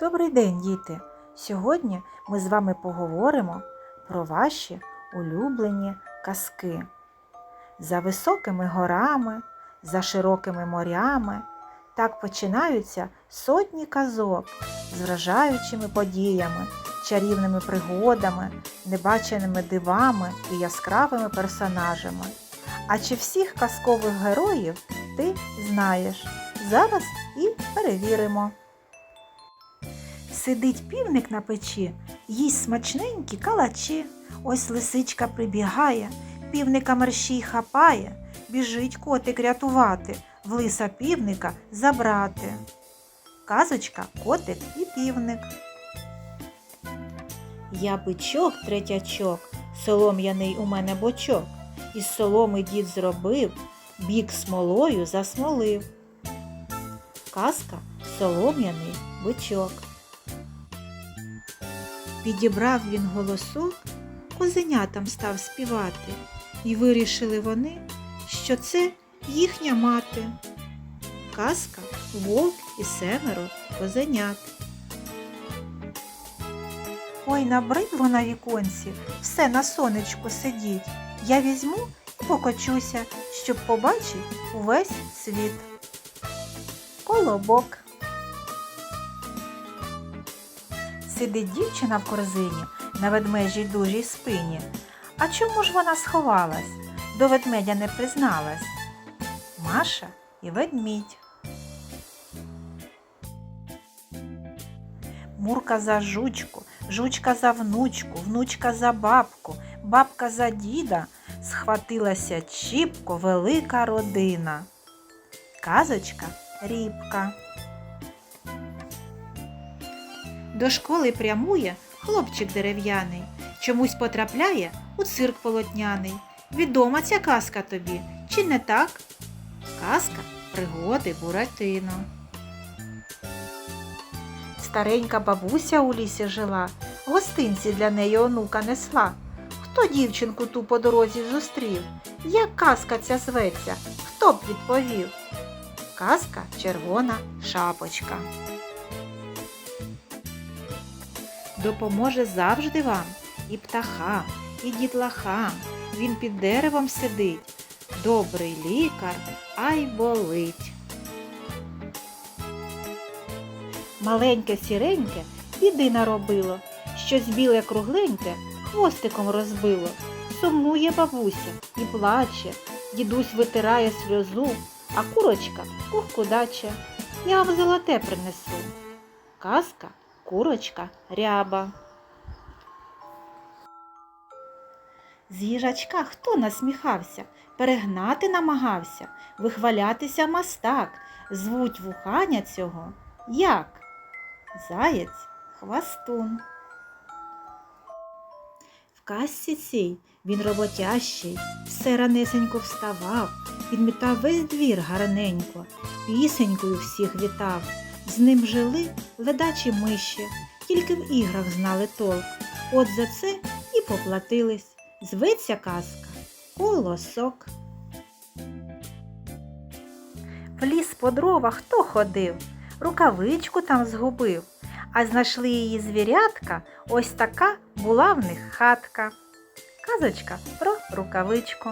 Добрий день, діти! Сьогодні ми з вами поговоримо про ваші улюблені казки. За високими горами, за широкими морями. Так починаються сотні казок з вражаючими подіями, чарівними пригодами, небаченими дивами і яскравими персонажами. А чи всіх казкових героїв ти знаєш? Зараз і перевіримо. Сидить півник на печі, їсть смачненькі калачі. Ось лисичка прибігає, півника мерщій хапає, біжить котик рятувати, в лиса півника забрати. Казочка, котик і півник. Я бичок третячок, солом'яний у мене бочок. Із соломи дід зробив, бік смолою засмолив. Казка солом'яний бичок. Підібрав він голосок, козенятам став співати, і вирішили вони, що це їхня мати. Казка вовк і семеро козенят. Ой, набридло на віконці, все на сонечку сидіть. Я візьму і покочуся, щоб побачить увесь світ. Колобок. Сидить дівчина в корзині на ведмежій дужій спині. А чому ж вона сховалась? До ведмедя не призналась. Маша і ведмідь. Мурка за жучку, жучка за внучку, внучка за бабку, бабка за діда, схватилася чіпко велика родина. Казочка рібка. До школи прямує хлопчик дерев'яний, чомусь потрапляє у цирк полотняний. Відома ця казка тобі, чи не так? Казка пригоди Буратино. Старенька бабуся у лісі жила, гостинці для неї онука несла. Хто дівчинку ту по дорозі зустрів? Як казка ця зветься? Хто б відповів? Казка червона шапочка. Допоможе завжди вам і птахам, і дітлахам. Він під деревом сидить. Добрий лікар, ай болить. Маленьке сіреньке біди наробило, щось біле кругленьке хвостиком розбило. Сумує бабуся і плаче, дідусь витирає сльозу, а курочка кухкудаче. Я вам золоте принесу. Казка курочка ряба. З їжачка хто насміхався, перегнати намагався, вихвалятися мастак, звуть вуханя цього як? Заєць хвастун. В казці цій він роботящий, все ранесенько вставав, підмітав весь двір гарненько, пісенькою всіх вітав. З ним жили ледачі миші, тільки в іграх знали толк. От за це і поплатились. Зветься казка колосок. В ліс по дрова хто ходив, рукавичку там згубив, а знайшли її звірятка, ось така була в них хатка. Казочка про рукавичку.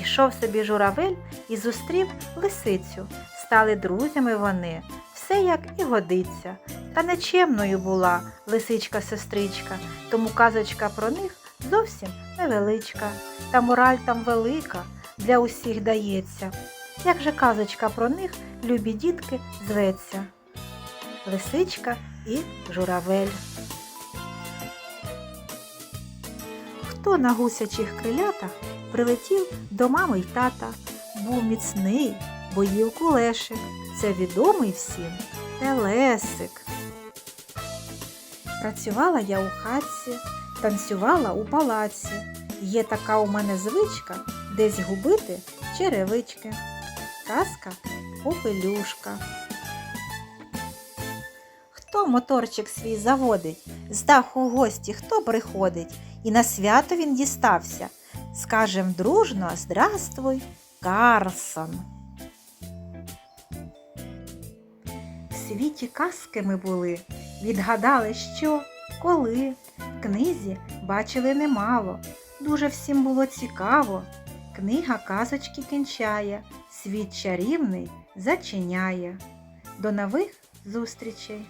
Йшов собі журавель і зустрів лисицю. Стали друзями вони, все як і годиться. Та нечемною була лисичка-сестричка, тому казочка про них зовсім невеличка. Та мораль там велика, для усіх дається. Як же казочка про них, любі дітки, зветься? Лисичка і журавель. Хто на гусячих крилятах прилетів до мами й тата, був міцний, бо їв кулешик. Це відомий всім телесик. Працювала я у хатці, танцювала у палаці. Є така у мене звичка десь губити черевички. Казка попелюшка. Хто моторчик свій заводить, з даху гості хто приходить, і на свято він дістався. Скажем дружно Здравствуй, Карсон. Світі казки ми були, відгадали, що, коли. В книзі бачили немало, дуже всім було цікаво. Книга казочки кінчає, світ чарівний зачиняє. До нових зустрічей!